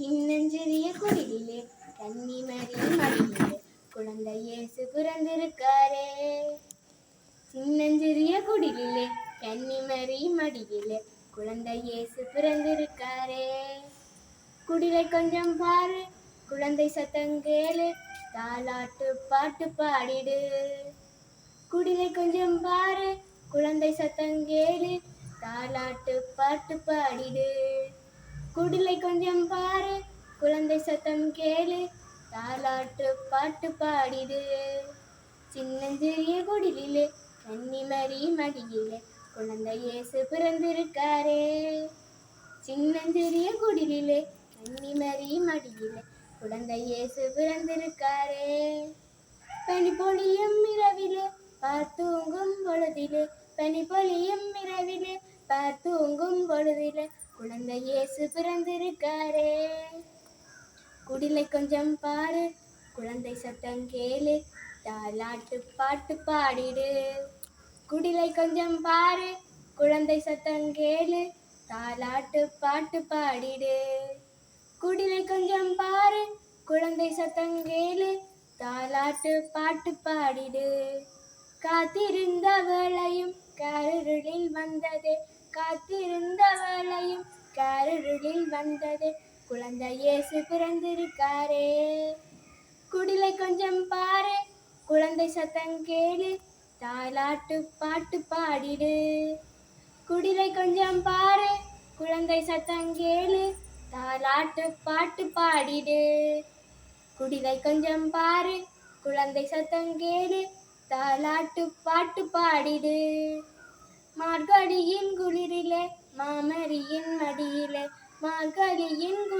சின்னஞ்சிறிய குடிலே கன்னி கன்னிமரி மடியிலே குழந்தை இயேசு பிறந்திருக்காரே. சின்னஞ்சிறிய குடிலே கன்னி கன்னிமரி மடியிலே குழந்தை இயேசு பிறந்திருக்காரே. குடிலை கொஞ்சம் பாரு குழந்தை சத்தங்கேளு தாலாட்டு பாட்டு பாடிடு. குடிலை கொஞ்சம் பாரு குழந்தை சத்தங்கேளு தாலாட்டு பாட்டு பாடிடு. குடிலை கொஞ்சம் பாரு குழந்தை சத்தம் கேளு தாலாட்டு பாட்டு பாடிடு. சின்னஞ்சிறிய குடிலே கன்னிமரி மடியிலே குழந்தை இயேசு பிறந்திருக்காரே. சின்னஞ்சிறிய குடிலே கன்னிமரி மடியிலே குழந்தை இயேசு பிறந்திருக்காரே. பனி பொழியும் இரவிலே பார்த்தூங்கும் பொழுதிலே பனி பொழியும் இரவிலே பார்த்தூங்கும் பொழுதிலே குழந்தை இயேசு பிறந்திருக்காரே. குடிலை கொஞ்சம் பாரு குழந்தை சத்தம் கேளு. தாலாட்டு பாட்டு பாடிடு. குடிலை கொஞ்சம் பாரு குழந்தை சத்தம் கேளு. தாலாட்டு பாட்டு பாடிடு. குடிலை கொஞ்சம் பாரு குழந்தை சத்தம் கேளு. தாலாட்டு பாட்டு பாடிடு. காத்திருந்தவளையும் கருருளில் கருளில் வந்தது. காத்திருந்த வேளையும் வந்தது. குழந்தை இயேசு பிறந்திருக்காரே. குடிலை கொஞ்சம் பாரு குழந்தை சத்தம் கேளு தாலாட்டு பாட்டு பாடிடு. குடிலை கொஞ்சம் பாரு குழந்தை சத்தம் கேளு தாலாட்டு பாட்டு பாடிடு. குடிலை கொஞ்சம் பாரு குழந்தை சத்தம் கேளு தாலாட்டு பாட்டு பாடிடு. மார்கழியின் குளிரிலே மாமரியின் மடியிலே மார்கழியின் குளிர்